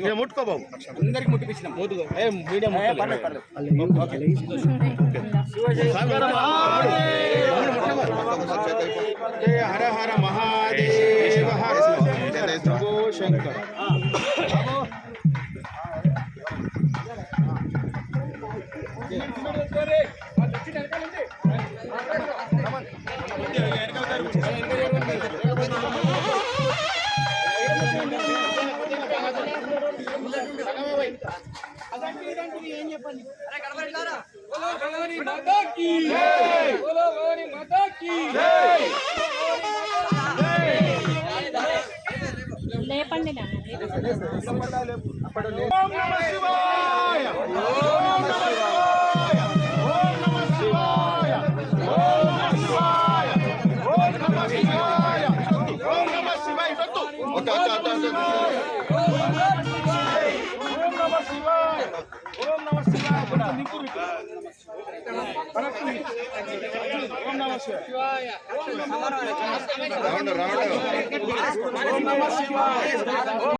మీరు ముట్టుకో బాబు. అందరికి హర హర మహాదేవ. శంకర్ నాన్న ఓం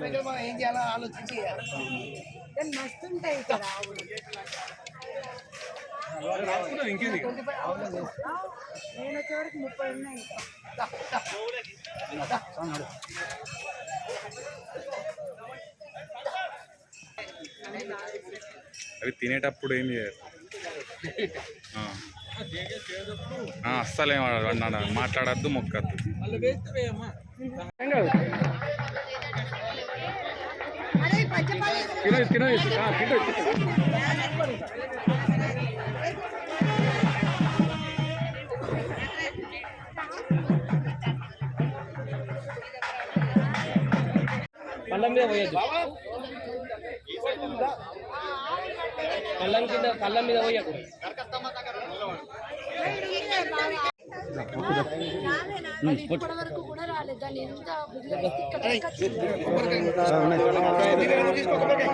చూసుకో బాబాయ్ ఏం చేయాలో? ఆలోచించి కానీ ఇక్కడ ఆవులు నేను ముప్పై ఉన్నాయి అవి తినేటప్పుడు ఏం చేయాలి అస్సలేం అన్నాడు. మాట్లాడద్దు మొక్కద్దు. కళ్ళం మీద పోయొద్దు. కళ్ళం కింద కళ్ళం మీద పోయకు. ఇప్పటి వరకు కూడా రాలేదు. దాన్ని ఎంత వదిలేసి ఇక్కడ తీసుకొచ్చింది.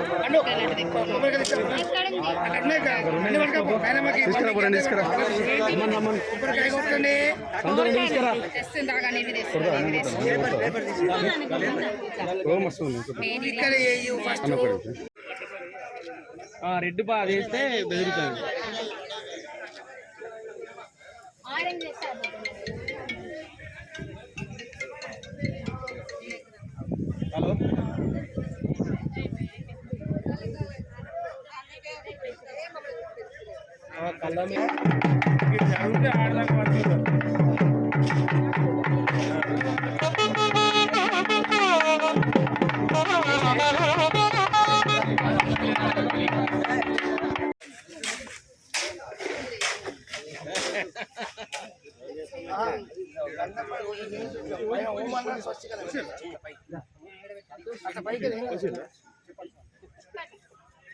ఇక్కడ ఫస్ట్ రెడ్ బా అది వేస్తే బెదిరితుంది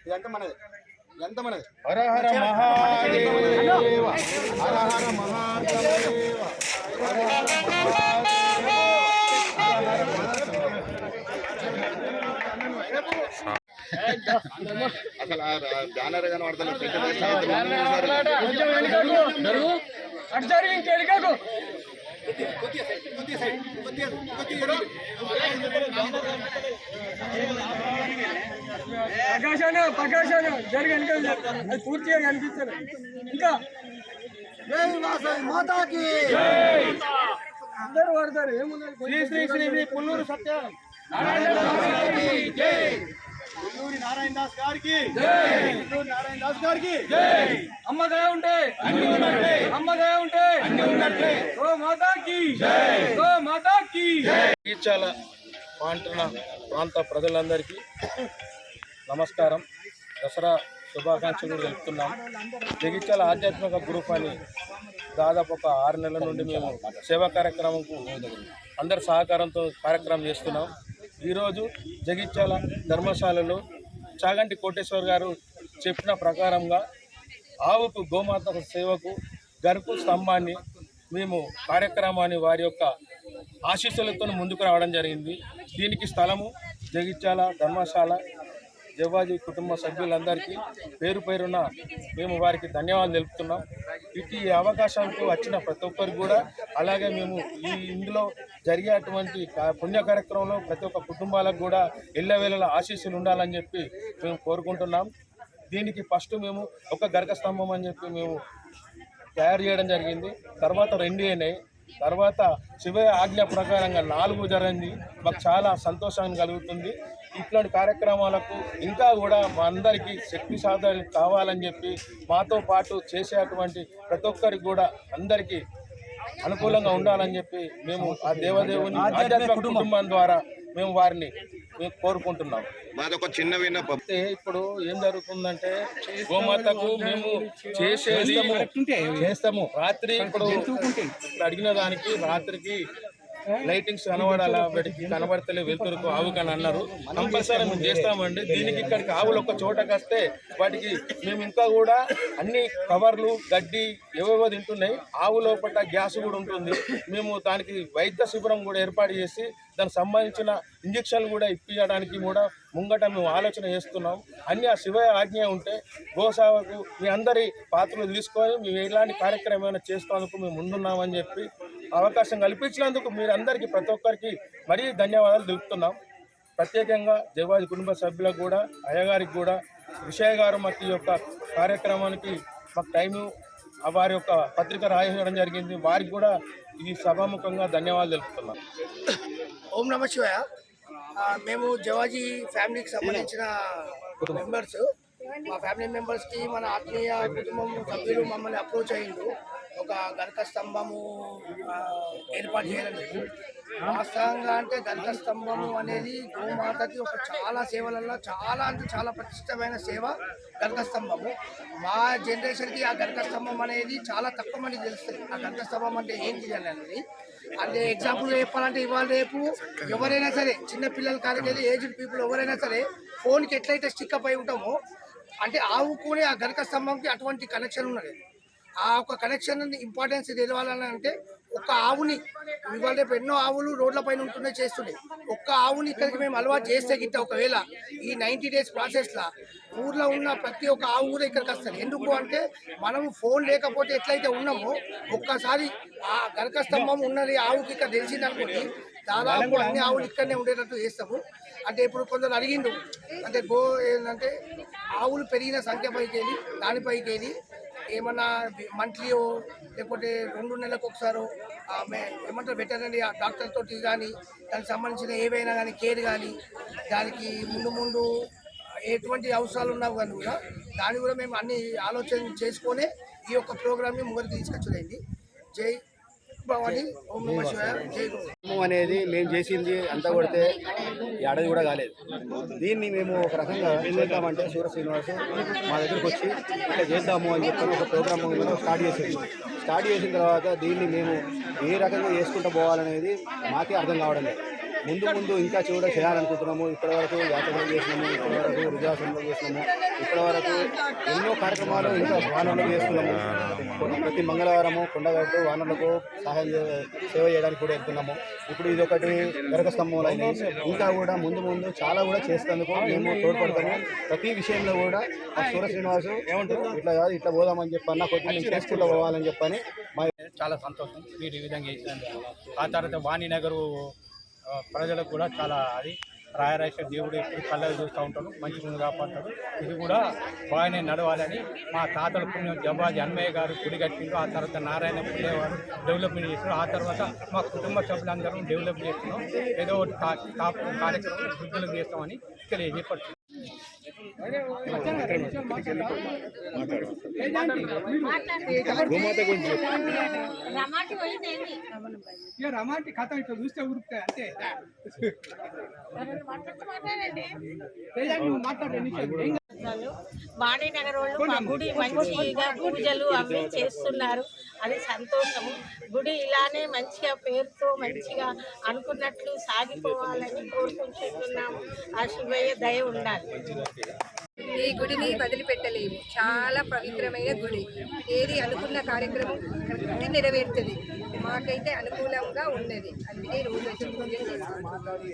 ఇదంతా మనది? ఇదంతా మనది? హర హర మహాదేవ. హర హర మహాదేవ అసలు ఆ బ్యానర్ కనబడతలేదు అటు జరిగి ఇంకెళ్ళికాకు ప్రకాశాన ప్రకాశాన జరిగి వెనకాల అది పూర్తిగా కనిపిస్తుంది ఇంకా. మాతాకి. అందరూ పడతారు ఏమున్నారు శ్రీ శ్రీ శ్రీ శ్రీ పుల్లూరు సత్యం గుల్లూరి నారాయణ దాస్ గారికి నారాయణ దాస్ గారికి. అమ్మదే ఉంటే! అమ్మదే ఉంటే! గో మాతాకి! గో మాతాకి! ఈచాల పాంటన ప్రాంత ప్రజలందరికీ నమస్కారం. దసరా శుభాకాంక్షలు తెలుపుతున్నాం. జగిత్యాల ఆధ్యాత్మిక గ్రూప్ అని దాదాపు ఒక ఆరు నెలల నుండి మేము సేవా కార్యక్రమంకు అందరి సహకారంతో కార్యక్రమం చేస్తున్నాం. ఈరోజు జగిత్యాల ధర్మశాలలో చాగంటి కోటేశ్వర్ గారు చెప్పిన ప్రకారంగా ఆవుకు గోమాత సేవకు గరుకు స్తంభాన్ని మేము కార్యక్రమాన్ని వారి యొక్క ఆశీస్సులతో ముందుకు రావడం జరిగింది. దీనికి స్థలము జగిత్యాల ధర్మశాల జవ్వాజీ కుటుంబ సభ్యులందరికీ పేరు పేరున మేము వారికి ధన్యవాదాలు తెలుపుతున్నాం. ఇటు ఈ అవకాశాలకు వచ్చిన ప్రతి ఒక్కరికి కూడా అలాగే మేము ఈ ఇందులో జరిగేటువంటి పుణ్య కార్యక్రమంలో ప్రతి ఒక్క కుటుంబాలకు కూడా ఎల్లవేళల ఆశీస్సులు ఉండాలని చెప్పి మేము కోరుకుంటున్నాం. దీనికి ఫస్ట్ మేము ఒక గరక స్తంభం అని చెప్పి మేము తయారు చేయడం జరిగింది. తర్వాత రెండు అయినాయి. తర్వాత శివ ఆజ్ఞ ప్రకారంగా నాలుగు జరిగింది. మాకు చాలా సంతోషాన్ని కలుగుతుంది. ఇట్లాంటి కార్యక్రమాలకు ఇంకా కూడా మా అందరికీ శక్తి సాధన కావాలని చెప్పి మాతో పాటు చేసేటువంటి ప్రతి ఒక్కరికి కూడా అందరికీ అనుకూలంగా ఉండాలని చెప్పి మేము ఆ దేవదేవుని ఆధ్యాత్మిక కుటుంబం. ద్వారా మేము వారిని మేము కోరుకుంటున్నాం. మాదొక చిన్న విన్నపం. అయితే ఇప్పుడు ఏం జరుగుతుందంటే గోమాతకు మేము చేసేది చేస్తాము రాత్రి ఇప్పుడు ఇప్పుడు అడిగిన దానికి రాత్రికి లైటింగ్స్ కనబడాలా? వాటికి కనబడతలే వెళ్తురుకు ఆవు కానీ అన్నారు. కంపల్సరీ మేము చేస్తామండి. దీనికి ఇక్కడికి ఆవులు ఒక చోటకి వస్తే వాటికి మేము ఇంకా కూడా అన్ని కవర్లు గడ్డి ఏవేవో తింటున్నాయి. ఆవు లోపల గ్యాస్ కూడా ఉంటుంది. మేము దానికి వైద్య శిబిరం కూడా ఏర్పాటు చేసి దానికి సంబంధించిన ఇంజక్షన్లు కూడా ఇప్పించడానికి కూడా ముంగట మేము ఆలోచన చేస్తున్నాం. అన్ని ఆ శివ ఆజ్ఞ ఉంటే గోసావకు మీ అందరి పాత్రలు తీసుకొని మేము ఎలాంటి కార్యక్రమం ఏమైనా చేస్తున్నందుకు మేము ముందున్నామని చెప్పి అవకాశం కల్పించినందుకు మీరందరికీ ప్రతి ఒక్కరికి మరీ ధన్యవాదాలు తెలుపుతున్నాం. ప్రత్యేకంగా దేవాది కుటుంబ సభ్యులకు కూడా అయ్యగారికి కూడా విషయ గారు మాకు ఈ యొక్క కార్యక్రమానికి మాకు టైము ఆ వారి యొక్క పత్రిక రాయడం జరిగింది. వారికి కూడా ఈ సభాముఖంగా ధన్యవాదాలు తెలుపుతున్నాం. ఓం నమ శివాయ. మేము జవాజీ ఫ్యామిలీకి సంబంధించిన మెంబర్స్. మా ఫ్యామిలీ మెంబర్స్కి మన ఆత్మీయ కుటుంబం సభ్యులు మమ్మల్ని అప్రోచ్ అయ్యిండు ఒక గనక స్తంభము ఏర్పాటు చేయాలని వాస్తవంగా అంటే గరక స్తంభము అనేది గోమాతకి ఒక చాలా సేవలలో చాలా అంటే చాలా ప్రతిష్టమైన సేవ గరక స్తంభము. మా జనరేషన్కి ఆ గనక స్తంభం అనేది చాలా తక్కువ మంది తెలుస్తుంది. ఆ గరక స్తంభం అంటే ఏంటి అనేది అంటే ఎగ్జాంపుల్ చెప్పాలంటే ఇవాళ రేపు ఎవరైనా సరే చిన్న పిల్లలు కాదు ఏజ్డ్ పీపుల్ ఎవరైనా సరే ఫోన్కి ఎట్లయితే స్టిక్ అయి ఉంటామో అంటే ఆవుకునే ఆ గనక స్తంభంకి అటువంటి కనెక్షన్ ఉన్నది. ఆ ఒక కనెక్షన్ ఇంపార్టెన్స్ తెలవాలని అంటే ఒక్క ఆవుని ఇవాళ రేపు ఎన్నో ఆవులు రోడ్ల పైన ఉంటుండే చేస్తుండే. ఒక్క ఆవుని ఇక్కడికి మేము అలవాటు చేస్తే గిట్ట ఒకవేళ ఈ నైంటీ డేస్ ప్రాసెస్లో ఊర్లో ఉన్న ప్రతి ఒక్క ఆ ఊరు ఇక్కడికి వస్తారు ఎందుకు అంటే మనం ఫోన్ లేకపోతే ఎట్లయితే ఉన్నామో ఒక్కసారి ఆ గరక స్తంభం ఉన్నది ఆవుకి ఇక్కడ తెలిసింది అనుకోండి దాదాపు అన్ని ఆవులు ఇక్కడనే ఉండేటట్టు చేస్తాము. అంటే ఇప్పుడు కొందరు అడిగిండు అంటే గో ఏంటంటే ఆవులు పెరిగిన సంఖ్య పైకి వెళ్ళి దానిపైకి వెళ్ళి ఏమన్నా మంత్లీయో లేకపోతే రెండు నెలలకు ఒకసారో ఆమె ఏమంటారు వెటర్నరీ డాక్టర్ తోటి కానీ దానికి సంబంధించిన ఏవైనా కానీ కేర్ కానీ దానికి ముందు ముందు ఎటువంటి అవసరాలు ఉన్నావు కానీ కూడా దాన్ని కూడా మేము అన్ని ఆలోచన చేసుకొని ఈ యొక్క ప్రోగ్రామ్ని ముందుకు తీసుకొచ్చలేండి జై భవాని ఓం నమ శివాయ జై అనేది మేము చేసింది అంతా కొడితే ఏడాది కూడా కాలేదు. దీన్ని మేము ఒక రకంగా ఏం చేద్దామంటే సూర్య శ్రీనివాస్ మా దగ్గరికి వచ్చి ఇట్లా చేద్దాము అని చెప్పి ఒక ప్రోగ్రామ్ స్టార్ట్ చేసేది. స్టార్ట్ చేసిన తర్వాత దీన్ని మేము ఏ రకంగా చేసుకుంటూ పోవాలనేది మాకే అర్థం కావడం లేదు. ముందు ముందు ఇంకా చూడ చేయాలనుకుంటున్నాము. ఇప్పటివరకు యాత్రలు చేసినాము ఇప్పటివరకు వృద్ధాశ్రమంలో చేసినాము. ఇప్పటివరకు ఎన్నో కార్యక్రమాలు ఇంకా వానలు చేస్తున్నాము. ప్రతి మంగళవారము కొండగట్టు వానలకు సహాయం సేవ చేయడానికి కూడా వెళ్తున్నాము. ఇప్పుడు ఇది ఒకటి గరక స్తంభంలో ఇంకా కూడా ముందు ముందు చాలా కూడా చేస్తేందుకు మేము తోడ్పడతాము. ప్రతి విషయంలో కూడా ఆ సూర్య శ్రీనివాసు ఏమంటారు ఇట్లా కాదు ఇట్లా పోదామని చెప్పి నాకు కొద్దిగా నేను చేసుకుంటూ పోవాలని చెప్పని మా చాలా సంతోషం. మీరు ఈ విధంగా చేసినందుకు. ఆ తర్వాత వాణినగరు ప్రజలకు కూడా చాలా అది రాయరాశ దేవుడు ఎప్పుడు కళ్ళలు చూస్తూ ఉంటాడు మంచి ముందు ఇది కూడా బాగానే నడవాలని మా తాతల పుణ్యం జవాజీ అన్మయ్య గారు గుడి కట్టిండు. ఆ తర్వాత నారాయణ పుణ్య వారు డెవలప్మెంట్ చేస్తున్నారు ఆ తర్వాత మా కుటుంబ సభ్యులందరం డెవలప్ చేస్తున్నాం. ఏదో ఒకటి కార్యక్రమం వృద్ధులకు చేస్తామని తెలియజేపడుతున్నాం రమాంటి కథ ఇట్లా చూస్తే ఉరుకుతాయి అంతే నువ్వు మాట్లాడు వాణినగర్ వాళ్ళు మా గుడి మంచిగా పూజలు అవి చేస్తున్నారు. అది సంతోషము. గుడి ఇలానే మంచిగా పేరుతో మంచిగా అనుకున్నట్లు సాగిపోవాలని కోరుకుంటున్నాము. ఆ శివయ్య దయ ఉండాలి. ఈ గుడిని వదిలిపెట్టలేము. చాలా పవిత్రమైన గుడి. ఏది అనుకున్న కార్యక్రమం కరెక్ట్ నెరవేరుతుంది. మాకైతే అనుకూలంగా ఉన్నది. అందుకే రోజు వచ్చి పూజలు